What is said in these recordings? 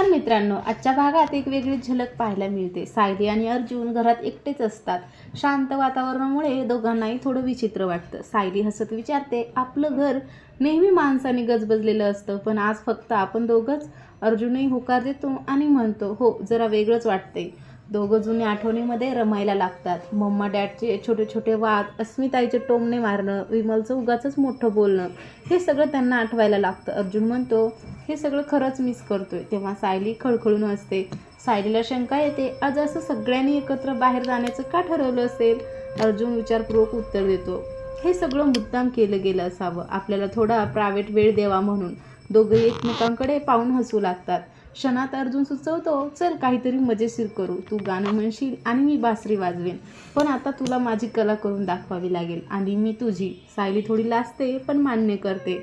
नमस्कार मित्रांनो आजच्या भागात एक वेगळी झलक पाहायला मिळते. सायली आणि अर्जुन घरात एकटेच असतात. शांत वातावरणामुळे दोघांनाही थोडं विचित्र वाटतं. सायली हसत विचारते आपलं घर नेहमी माणसाने गजबजलेलं असतं पण आज फक्त आपण दोघंच. अर्जुनही होकार देतो आणि म्हणतो हो जरा वेगळंच वाटतंय. दोघं जुन्या आठवणीमध्ये रमायला लागतात. मम्मा डॅडचे छोटे छोटे वाद अस्मिताईचे टोमणे मारणं विमलचं उगाचंच मोठं बोलणं हे सगळं त्यांना आठवायला लागतं. अर्जुन म्हणतो हे सगळं खरंच मिस करतोय. तेव्हा सायली खळखळून असते सायलीला शंका येते आज असं सगळ्यांनी एकत्र बाहेर जाण्याचं का ठरवलं असेल? अर्जुन विचारपूर्वक उत्तर देतो हे सगळं मुद्दाम केलं गेलं असावं. आपल्याला थोडा प्रायव्हेट वेळ द्यावा म्हणून. दोघे एकमेकांकडे पाहून हसू लागतात. क्षणात अर्जुन सुचवतो चल काहीतरी मजेशीर करू तू गाणं म्हणशील आणि मी बासरी वाजवेन. पण आता तुला माझी कला करून दाखवावी लागेल आणि मी तुझी. सायली थोडी लाजते पण मान्य करते.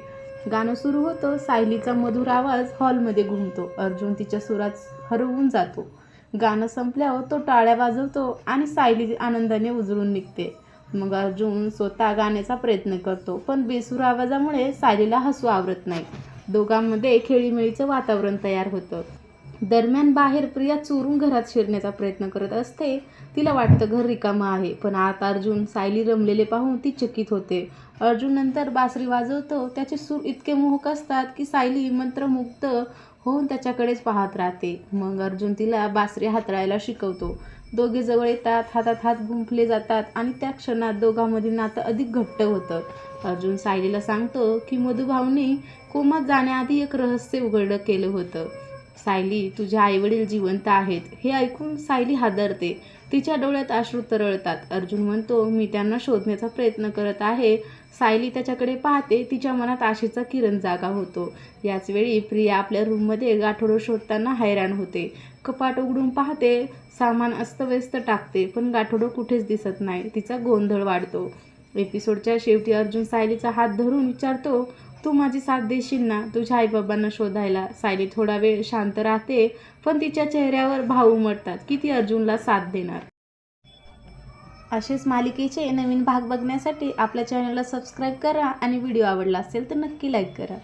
गाणं सुरू होतं सायलीचा मधुर आवाज हॉलमध्ये घुमतो. अर्जुन तिच्या सुरात हरवून जातो. गाणं संपल्यावर तो टाळ्या वाजवतो आणि सायली आनंदाने उजळून निघते. मग अर्जुन स्वतः गाण्याचा प्रयत्न करतो पण बेसूर आवाजामुळे सायलीला हसू आवरत नाही. दोघांमध्ये खेळीमेळीचं वातावरण तयार होतं. दरम्यान बाहेर प्रिया चोरून घरात शिरण्याचा प्रयत्न करत असते. तिला वाटतं घर रिकामं आहे पण आता अर्जुन सायली रमलेले पाहून ती चकित होते. अर्जुन नंतर बासरी वाजवतो त्याचे सूर इतके मोहक असतात की सायली मंत्रमुक्त होऊन त्याच्याकडेच पाहत राहते. मग अर्जुन तिला बासरी हाताळायला शिकवतो. दोघे जवळ येतात हातात हात गुंफले जातात आणि त्या क्षणात दोघांमधील नातं अधिक घट्ट होतं. अर्जुन सायलीला सांगतो की मधुभाऊने कोमात जाण्याआधी एक रहस्य उघड केलं होतं. सायली तुझे आईवडील जिवंत आहेत हे ऐकून सायली हादरते. तिच्या डोळ्यात अश्रू तरळतात. अर्जुन म्हणतो मी त्यांना शोधण्याचा प्रयत्न करत आहे. सायली त्याच्याकडे पाहते तिच्या मनात आशेचा किरण जागा होतो. याच वेळी प्रिया आपल्या रूममध्ये गाठोडं शोधताना हैराण होते. कपाट उघडून पाहते सामान अस्तव्यस्त टाकते पण गाठोडं कुठेच दिसत नाही. तिचा गोंधळ वाढतो. एपिसोडच्या शेवटी अर्जुन सायलीचा हात धरून विचारतो तू माझी साथ देशील ना? तुझ्या आईबाबांना शोधायला. सायली थोडा वेळ शांत राहते पण तिच्या चेहऱ्यावर भाव उमटतात. की ती अर्जुनला साथ देणार? असेच मालिकेचे नवीन भाग बघण्यासाठी आपल्या चॅनलला सबस्क्राईब करा आणि व्हिडिओ आवडला असेल तर नक्की लाईक करा.